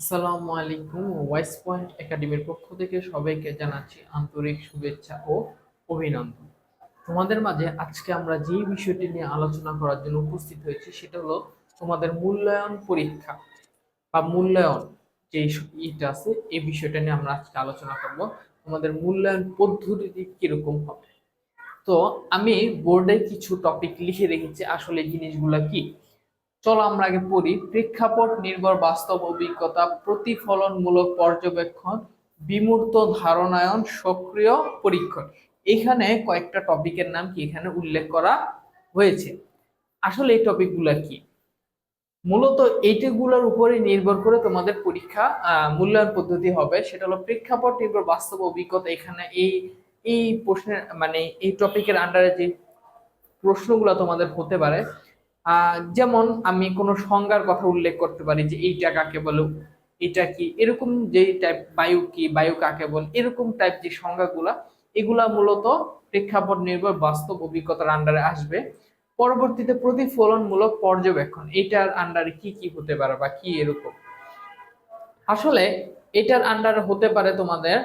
আসসালামু আলাইকুম wise point একাডেমির পক্ষ থেকে সবাইকে জানাচ্ছি আন্তরিক শুভেচ্ছা ও অভিনন্দন। তোমাদের মাঝে আজকে আমরা যে বিষয়টি নিয়ে আলোচনা করার জন্য উপস্থিত হয়েছি, সেটা হলো তোমাদের মূল্যায়ন পরীক্ষা বা মূল্যায়ন যে ইটা আছে, এই বিষয়টা নিয়ে আমরা আজকে আলোচনা করব। তোমাদের মূল্যায়ন পদ্ধতিটি কীরকম হবে? তো আমি বোর্ডে কিছু টপিক লিখে রেখেছি, আসলে জিনিসগুলা কি? চলো আমরা আগে পড়ি। প্রেক্ষাপট, নির্ভর, বাস্তব অভিজ্ঞতা, প্রতিফলনমূলক পর্যবেক্ষণ, বিমূর্ত ধারণায়ন, সক্রিয় পরীক্ষণ। এখানে কয়েকটা টপিকের নাম কি এখানে উল্লেখ করা হয়েছে। আসলে এই টপিকগুলো কি? মূলত এইটাগুলোর উপরে নির্ভর করে তোমাদের পরীক্ষা মূল্যায়ন পদ্ধতি হবে। সেটা হলো প্রেক্ষাপট, নির্ভর, বাস্তব অভিজ্ঞতা। এখানে এই এই প্রশ্নের মানে এই টপিকের আন্ডারে যে প্রশ্নগুলো তোমাদের হতে পারে যেমন আমি কোনো সংজ্ঞার কথা উল্লেখ করতে পারি যে এইটা কাকে বলে এটা কি, এরকম যে টাইপ বায়ু কি, বায়ু কাকে বলে, এরকম টাইপ যে সংজ্ঞাগুলা, এগুলা মূলত প্রেক্ষাপট নির্ভর বাস্তব অভিজ্ঞতার আন্ডারে আসবে। পরবর্তীতে প্রতিফলনমূলক পর্যবেক্ষণ এটার আন্ডারে কি কি হতে পারে বা কি এরকম। আসলে এটার আন্ডারে হতে পারে তোমাদের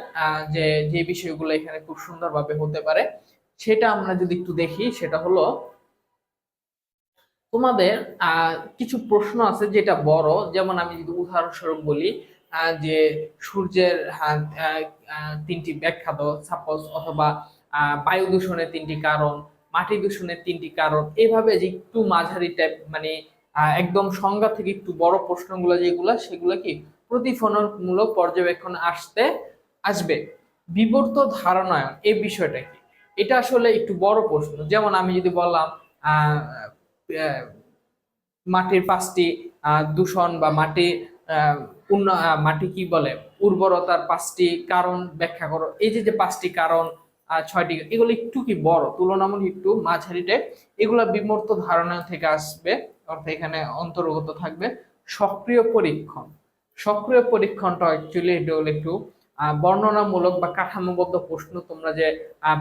যে যে বিষয়গুলো এখানে খুব সুন্দরভাবে হতে পারে, সেটা আমরা যদি একটু দেখি, সেটা হলো তোমাদের কিছু প্রশ্ন আছে যেটা বড়। যেমন আমি যদি উদাহরণস্বরূপ বলি যে সূর্যের তিনটি ব্যাখ্যাত সাপোজ অথবা বায়ু দূষণের তিনটি কারণ, মাটি দূষণের তিনটি কারণ। এভাবে যে একটু মাঝারি টাইপ মানে একদম সংজ্ঞা থেকে একটু বড় প্রশ্নগুলো যেগুলো, সেগুলো কি প্রতিফলনমূলক পর্যবেক্ষণ আসতে আসবে? বিবর্ত ধারণায়ন এই বিষয়টা কি? এটা আসলে একটু বড় প্রশ্ন। যেমন আমি যদি বললাম মাটির পাঁচটি দূষণ বা মাটি মাটি কি বলে? উর্বরতার পাঁচটি কারণ ব্যাখ্যা করো। এই যে পাঁচটি কারণ ছয়টি, এগুলো একটু কি বড়? তুলনামূলক একটু মাঝারি টাইপ এগুলো বিমূর্ত ধারণা থেকে আসবে, অর্থাৎ এখানে অন্তর্গত থাকবে। সক্রিয় পরীক্ষণ। সক্রিয় পরীক্ষণটা অ্যাকচুয়ালি এটা হলো একটু বর্ণনামূলক বা কাঠামোবদ্ধ প্রশ্ন। তোমরা যে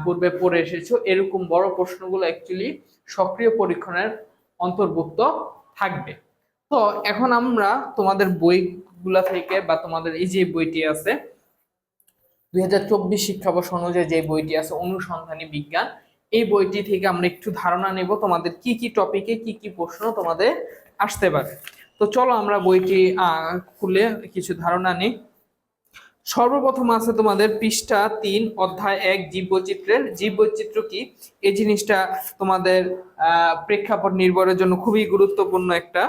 পূর্বে পড়ে এসেছ, এরকম বড় প্রশ্নগুলো অ্যাকচুয়ালি সক্রিয় পরীক্ষণের অন্তর্ভুক্ত থাকবে। তো এখন আমরা তোমাদের বইগুলা থেকে বা তোমাদের এই যে বইটি আছে, দুই হাজার চব্বিশ শিক্ষাবর্ষ অনুযায়ী যে বইটি আছে, অনুসন্ধানী বিজ্ঞান, এই বইটি থেকে আমরা একটু ধারণা নেব তোমাদের কি কি টপিকে কি কি প্রশ্ন তোমাদের আসতে পারে। তো চলো আমরা বইটি খুলে কিছু ধারণা নিই। সর্বপ্রথম আছে তোমাদের পৃষ্ঠা তিন, অধ্যায় এক, জীববৈচিত্র্যের। জীববৈচিত্র্য কি? এই জিনিসটা তোমাদের প্রেক্ষাপট নির্ভরের জন্য খুবই গুরুত্বপূর্ণ একটা।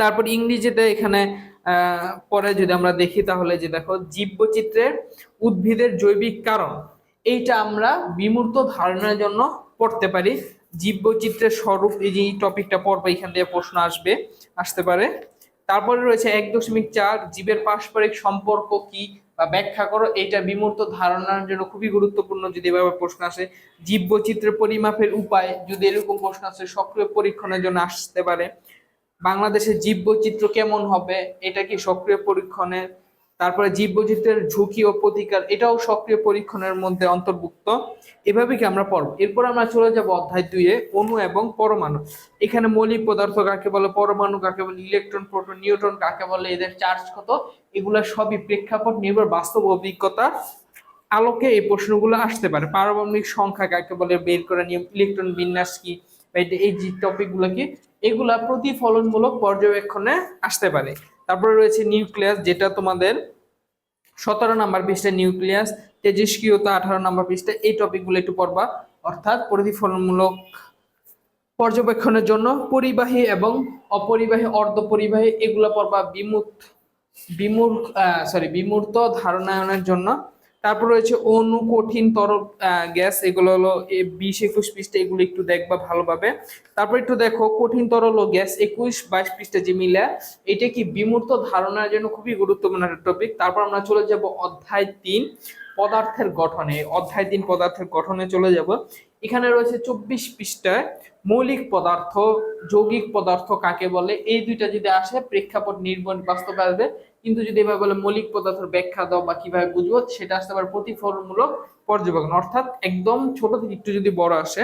তারপর ইংরেজিতে এখানে পরে যদি আমরা দেখি তাহলে যে দেখো, জীববৈচিত্র্যের উদ্ভিদের জৈবিক কারণ। এইটা আমরা বিমূর্ত ধারণার জন্য পড়তে পারি। জীববৈচিত্র্যের স্বরূপ এই যে টপিকটা পড়ব, এখান থেকে প্রশ্ন আসবে, আসতে পারে। তারপরে রয়েছে এক দশমিক চার, জীবের পারস্পরিক সম্পর্ক কি বা ব্যাখ্যা করো। এটা বিমূর্ত ধারণার জন্য খুবই গুরুত্বপূর্ণ যদি এভাবে প্রশ্ন আসে। জীব বৈচিত্র্য পরিমাপের উপায় যদি এরকম প্রশ্ন আসে, সক্রিয় পরীক্ষণের জন্য আসতে পারে। বাংলাদেশের জীব বৈচিত্র্য কেমন হবে? এটা কি সক্রিয় পরীক্ষণের তারপরে জীববৈচিত্র্যের ঝুঁকি ও প্রতিকার, এটাও সক্রিয় পরীক্ষণের মধ্যে অন্তর্ভুক্ত। এভাবে কি আমরা পড়ব? এরপর আমরা চলে যাব অধ্যায় দুইয়ে, অণু এবং পরমাণু। এখানে মৌলিক পদার্থ কাকে বলে, পরমাণু কাকে বলে, ইলেকট্রন, প্রোটন, নিউট্রন কাকে বলে, এদের চার্জ কত? এগুলো সবই প্রেক্ষাপট নির্ভর বাস্তব অভিজ্ঞতার আলোকে এই প্রশ্নগুলো আসতে পারে। পারমাণবিক সংখ্যা কাকে বলে, বের করে নিয়ম ইলেকট্রন বিন্যাস কি? এই যে টপিকগুলো কি? এগুলা প্রতিফলনমূলক পর্যবেক্ষণে আসতে পারে। তারপরে রয়েছে নিউক্লিয়াস, যেটা তোমাদের সতেরো নাম্বার পৃষ্ঠা নিউক্লিয়াস, তেজস্ক্রিয়তা আঠারো নাম্বার পৃষ্ঠা। এই টপিকগুলো একটু পড়বা। অর্থাৎ প্রতিফলনমূলক পর্যবেক্ষণের জন্য পরিবাহী এবং অপরিবাহী, অর্ধপরিবাহী, এগুলো পড়বা বিমূর্ত বিমূর সরি বিমূর্ত ধারণায়নের জন্য। তারপর রয়েছে অনু কঠিন তরল গ্যাস, এগুলো হলো বিশ একুশ পৃষ্ঠে এগুলো একটু দেখবা ভালোভাবে। তারপর একটু দেখো, কঠিন তরল ও গ্যাস একুশ বাইশ পৃষ্ঠে যে মিলে, এটা কি বিমূর্ত ধারণার জন্য খুবই গুরুত্বপূর্ণ একটা টপিক তারপর আমরা চলে যাব অধ্যায় তিন, পদার্থের গঠনে। অধ্যায় তিন, পদার্থের গঠনে চলে যাব। এখানে রয়েছে চব্বিশ পৃষ্ঠায় মৌলিক পদার্থ, যৌগিক পদার্থ কাকে বলে? এই দুইটা যদি আসে, প্রেক্ষাপট নির্ভর বাস্তবে আসবে। কিন্তু যদি এভাবে বলে মৌলিক পদার্থের ব্যাখ্যা দাও বা কীভাবে বুঝব, সেটা আসতে পারে প্রতিফলনমূলক পর্যবেক্ষণ। অর্থাৎ একদম ছোট থেকে একটু যদি বড় আসে,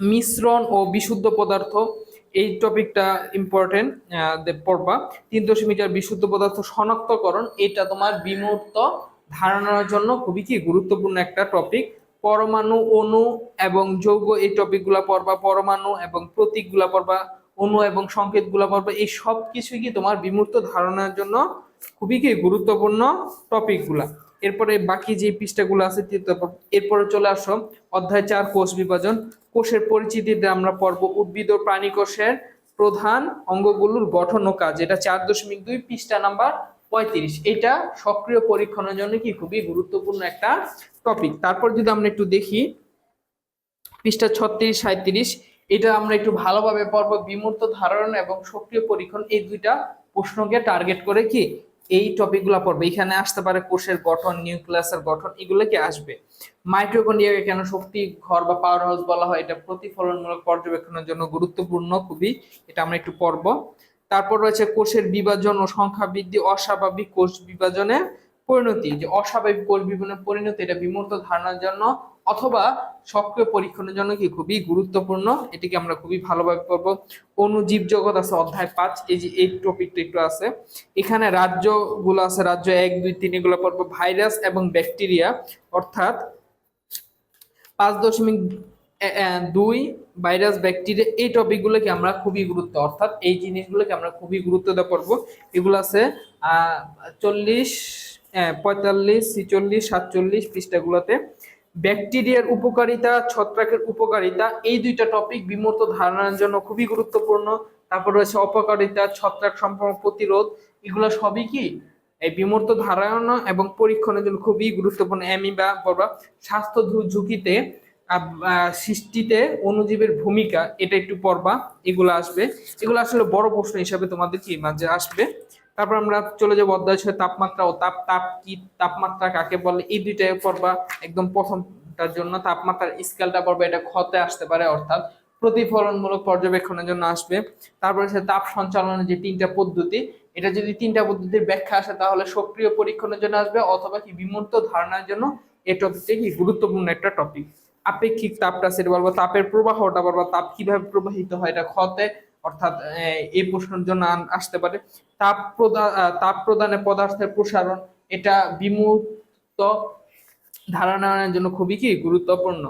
মিশ্রণ ও বিশুদ্ধ পদার্থ, এই টপিকটা ইম্পর্টেন্ট পড়বা। তিন দশমিক চার বিশুদ্ধ পদার্থ শনাক্তকরণ, এটা তোমার বিমূর্ত ধারণার জন্য খুবই কি গুরুত্বপূর্ণ একটা টপিক। পরমাণু, অণু এবং যৌগ এই টপিকগুলা পড়বা। পরমাণু এবং প্রতীকগুলা পড়বা, অণু এবং সংকেতগুলা পড়বা। এই সব কিছুই কি তোমার বিমূর্ত ধারণার জন্য খুবই কি গুরুত্বপূর্ণ টপিকগুলা এরপরে বাকি যে পৃষ্ঠাগুলো আছে এরপরে চলে আসো অধ্যায় চার, কোষ বিভাজন। কোষের পরিচিতিতে আমরা পড়ব উদ্ভিদ ও প্রাণী কোষের প্রধান অঙ্গগুলোর গঠন ও কাজ। এটা চার দশমিক দুই পৃষ্ঠা নাম্বার পঁয়ত্রিশ। এটা সক্রিয় পরীক্ষণের জন্য কি খুবই গুরুত্বপূর্ণ একটা টপিক তারপর যদি আমরা একটু দেখি, পৃষ্ঠা ছত্রিশ সাঁত্রিশ এটা আমরা একটু ভালোভাবে পড়ব। বিমূর্ত ধারণ এবং সক্রিয় পরীক্ষণ, এই দুইটা প্রশ্নকে টার্গেট করে কি এই টপিকগুলো পড়বে। এখানে আসতে পারে কোষের গঠন নিউক্লিয়াসের গঠন, এগুলো কি আসবে? মাইটোকন্ড্রিয়াকে কেন শক্তি, ঘর বা পাওয়ার হাউস বলা হয়, এটা প্রতিফলনমূলক পর্যবেক্ষণের জন্য গুরুত্বপূর্ণ, খুবই এটা আমরা একটু পড়ব। তারপর রয়েছে কোষের বিভাজন ও সংখ্যা বৃদ্ধি, অস্বাভাবিক কোষ বিভাজনের পরিণতি। যে অস্বাভাবিক কোষ বিভাজনের পরিণতি, এটা বিমূর্ত ধারণার জন্য অথবা সক্রিয় পরীক্ষণের জন্য কি খুবই গুরুত্বপূর্ণ, এটিকে আমরা খুবই ভালোভাবে পড়ব। অনুজীব জগৎ আছে অধ্যায় পাঁচ, এই যে এই টপিকটা একটু আছে। এখানে রাজ্যগুলো আছে, রাজ্য এক, দুই, তিন, এগুলো পড়ব। ভাইরাস এবং ব্যাকটেরিয়া, অর্থাৎ পাঁচ দশমিক দুই ভাইরাস, ব্যাকটেরিয়া, এই টপিকগুলোকে আমরা খুবই গুরুত্ব, অর্থাৎ এই জিনিসগুলোকে আমরা খুবই গুরুত্ব দিয়ে পড়ব এগুলো আছে চল্লিশ পঁয়তাল্লিশ, ছিচল্লিশ, সাতচল্লিশ পৃষ্ঠাগুলোতে। ব্যাকটেরিয়ার উপকারিতা, ছত্রাকের উপকারিতা, এই দুইটা টপিক বিমূর্ত ধারণার জন্য খুবই গুরুত্বপূর্ণ। তারপর রয়েছে অপকারিতা, ছত্রাক সম্পর্ক প্রতিরোধ, এগুলো সবই কি? এই বিমূর্ত ধারণা এবং পরীক্ষণের জন্য খুবই গুরুত্বপূর্ণ। অ্যামিবা পড়বা স্বাস্থ্য ঝুঁকিতে সৃষ্টিতে অণুজীবের ভূমিকা, এটা একটু পড়বা, এগুলো আসবে। এগুলো আসলে বড় প্রশ্ন হিসাবে তোমাদের কি মাঝে আসবে। তারপর আমরা চলে যাব অধ্যায় তাপমাত্রা ও তাপ তাপ কি, তাপমাত্রা কাকে বলে, এই দুইটাই পড়বা একদম প্রথমটার জন্য। তাপমাত্রার স্কেলটা পড়বে, এটা ক্ষতে আসতে পারে, অর্থাৎ প্রতিফলনমূলক পর্যবেক্ষণের জন্য আসবে। তারপরে সে তাপ সঞ্চালনের যে তিনটা পদ্ধতি, এটা যদি তিনটা পদ্ধতির ব্যাখ্যা আসে, তাহলে সক্রিয় পরীক্ষণের জন্য আসবে, অথবা কি বিমূর্ত ধারণার জন্য এই টপিকটা কি গুরুত্বপূর্ণ একটা টপিক আপেক্ষিক তাপটা সেটা বলব, তাপের প্রবাহটা বলব, তাপ কীভাবে প্রবাহিত হয় এটা ক্ষতে, অর্থাৎ এই প্রশ্নের জন্য আসতে পারে। তাপ প্রদান তাপ প্রদানে পদার্থের প্রসারণ, এটা বিমূর্ত ধারণার জন্য খুবই কি গুরুত্বপূর্ণ।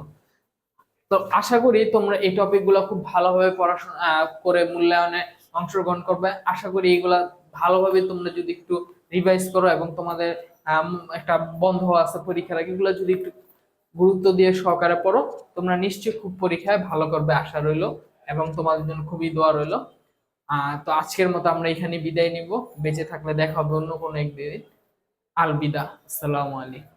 তো আশা করি তোমরা এই টপিকগুলো খুব ভালোভাবে পড়াশোনা করে মূল্যায়নে অংশগ্রহণ করবে। আশা করি এইগুলা ভালোভাবে তোমরা যদি একটু রিভাইজ করো এবং তোমাদের একটা বন্ধ আছে পরীক্ষার আগে, এগুলো যদি একটু গুরুত্ব দিয়ে সহকারে পড়ো। তোমরা নিশ্চয়ই খুব পরীক্ষায় ভালো করবে আশা রইল এবং তোমাদের জন্য খুবই দোয়া রইল। তো আজকের মতো আমরা এখানে বিদায় নিব। বেঁচে থাকলে দেখা হবে অন্য কোনো একদিন। আলবিদা। আসসালামু আলাইকুম।